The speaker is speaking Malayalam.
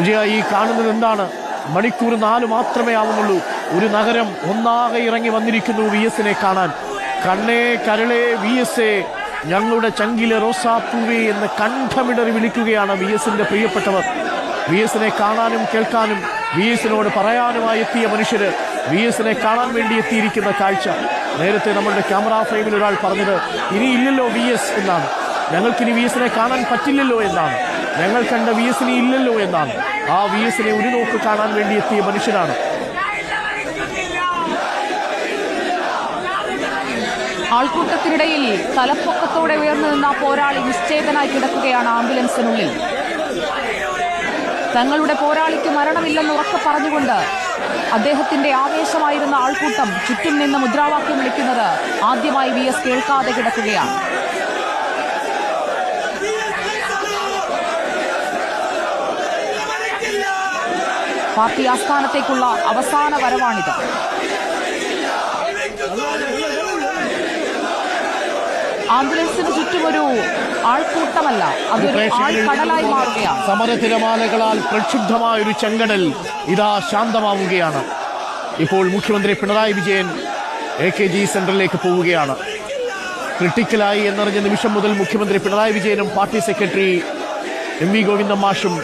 സുജയ ഈ കാണുന്നത് എന്താണ്? മണിക്കൂർ നാല് മാത്രമേ ആവുന്നുള്ളൂ. ഒരു നഗരം ഒന്നാകെ ഇറങ്ങി വന്നിരിക്കുന്നു വി എസിനെ കാണാൻ. കണ്ണേ കരളേ വി എസ് എ ഞങ്ങളുടെ ചങ്കിലെ റോസാപ്പൂവേ എന്ന് കണ്ഠമിടറി വിളിക്കുകയാണ് വി എസിന്റെ പ്രിയപ്പെട്ടവർ. വി എസിനെ കാണാനും കേൾക്കാനും വി എസിനോട് പറയാനുമായി എത്തിയ മനുഷ്യര് വി എസിനെ കാണാൻ വേണ്ടി എത്തിയിരിക്കുന്ന കാഴ്ച. നേരത്തെ നമ്മളുടെ ക്യാമറ ഫ്രെയിമിൽ ഒരാൾ പറഞ്ഞത് ഇനി ഇല്ലല്ലോ വി എസ് എന്നാണ്. ഞങ്ങൾക്കിനി വി എസിനെ കാണാൻ പറ്റില്ലല്ലോ എന്നാണ്. ഞങ്ങൾ കണ്ട വി എസിനെ ഇല്ലല്ലോ എന്നാണ്. ആ വി എസിനെ ഒരു നോക്ക് കാണാൻ വേണ്ടി എത്തിയ മനുഷ്യനാണ്. ആൾക്കൂട്ടത്തിനിടയിൽ തലപ്പൊക്കത്തോടെ ഉയർന്നു നിന്ന ആ പോരാളി നിശ്ചേതനായി കിടക്കുകയാണ് ആംബുലൻസിനുള്ളിൽ. തങ്ങളുടെ പോരാളിക്ക് മരണമില്ലെന്ന് ഉറക്കെ പറഞ്ഞുകൊണ്ട് അദ്ദേഹത്തിന്റെ ആവേശമായിരുന്ന ആൾക്കൂട്ടം ചുറ്റും നിന്ന് മുദ്രാവാക്യം വിളിക്കുന്നത് ആദ്യമായി വി എസ് കേൾക്കാതെ കിടക്കുകയാണ്. പാർട്ടി ആസ്ഥാനത്തേക്കുള്ള അവസാന വരവാണിത്. ആംബുലൻസിന് ചുറ്റുമൊരു ആൾക്കൂട്ടമല്ല അതൊരു ആൾക്കടലായി മാറുകയാണ്. സമരതിരമാലകളാൽ പ്രക്ഷുബ്ധമായ ഒരു ചെങ്കടൽ ഇതാ ശാന്തമാവുകയാണ്. ഇപ്പോൾ മുഖ്യമന്ത്രി Pinarayi Vijayan A K G സെന്ററിലേക്ക് പോവുകയാണ്. ക്രിട്ടിക്കലായി എന്നറിഞ്ഞ നിമിഷം മുതൽ മുഖ്യമന്ത്രി പിണറായി വിജയനും party secretary M V Govindan മാഷും